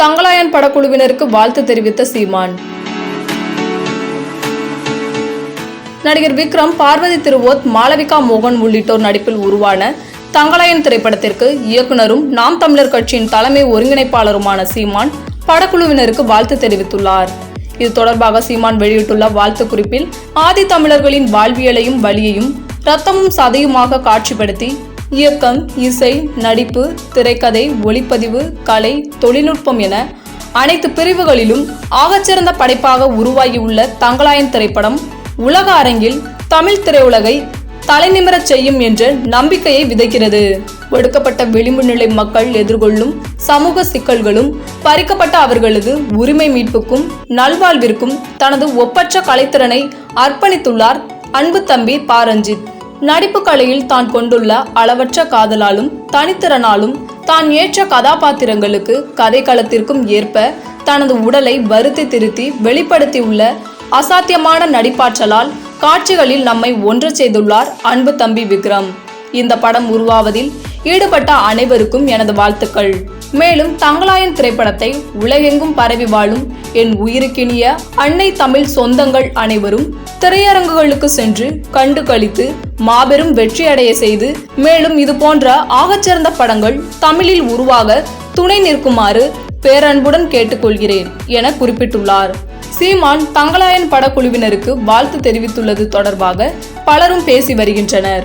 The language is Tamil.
தங்கலாயன் படக்குழுவினருக்கு வாழ்த்து தெரிவித்த சீமான். நடிகர் விக்ரம் பார்வதி திருவோத் மாளவிகா மோகன் உள்ளிட்டோர் நடிப்பில் உருவான தங்கலாயன் திரைப்படத்திற்கு இயக்குனரும் நாம் தமிழர் கட்சியின் தலைமை ஒருங்கிணைப்பாளருமான சீமான் படக்குழுவினருக்கு வாழ்த்து தெரிவித்துள்ளார். இது தொடர்பாக சீமான் வெளியிட்டுள்ள வாழ்த்து குறிப்பில் ஆதி தமிழர்களின் வாழ்வியலையும் வழியையும் ரத்தமும் சதையுமாக காட்சிப்படுத்தி இயக்கம் இசை நடிப்பு திரைக்கதை ஒளிப்பதிவு கலை தொழில்நுட்பம் என அனைத்து பிரிவுகளிலும் ஆகச்சிறந்த படைப்பாக உருவாகியுள்ள தங்களாயன் திரைப்படம் உலக அரங்கில் தமிழ் திரையுலகை தலைநிமிரச் செய்யும் என்ற நம்பிக்கையை விதைக்கிறது. ஒடுக்கப்பட்ட விளிம்பு நிலை மக்கள் எதிர்கொள்ளும் சமூக சிக்கல்களும் பறிக்கப்பட்ட அவர்களது உரிமை மீட்புக்கும் நல்வாழ்விற்கும் தனது ஒப்பற்ற கலைத்திறனை அர்ப்பணித்துள்ளார் அன்பு தம்பி பாரஞ்சித். நடிப்பு கலையில் தான் கொண்டுள்ள அளவற்ற காதலாலும் தனித்திறனாலும் தான் ஏற்ற கதாபாத்திரங்களுக்கு கதைக்களத்திற்கும் ஏற்ப தனது உடலை வருத்தி திருத்தி வெளிப்படுத்தியுள்ள அசாத்தியமான நடிப்பாற்றலால் காட்சிகளில் நம்மை ஒன்று செய்துள்ளார் அன்பு தம்பி விக்ரம். இந்த படம் உருவாவதில் ஈடுபட்ட அனைவருக்கும் எனது வாழ்த்துக்கள். மேலும் தங்களாயன் திரைப்படத்தை உலகெங்கும் பரவி வாழும் என் உயிருக்கினிய அன்னை தமிழ் சொந்தங்கள் அனைவரும் திரையரங்குகளுக்கு சென்று கண்டு கழித்து மாபெரும் வெற்றியடைய செய்து மேலும் இது போன்ற ஆகச்சிறந்த படங்கள் தமிழில் உருவாக துணை நிற்குமாறு பேரன்புடன் கேட்டுக்கொள்கிறேன் என குறிப்பிட்டுள்ளார். சீமான் தங்களாயன் படக்குழுவினருக்கு வாழ்த்து தெரிவித்துள்ளது தொடர்பாக பலரும் பேசி வருகின்றனர்.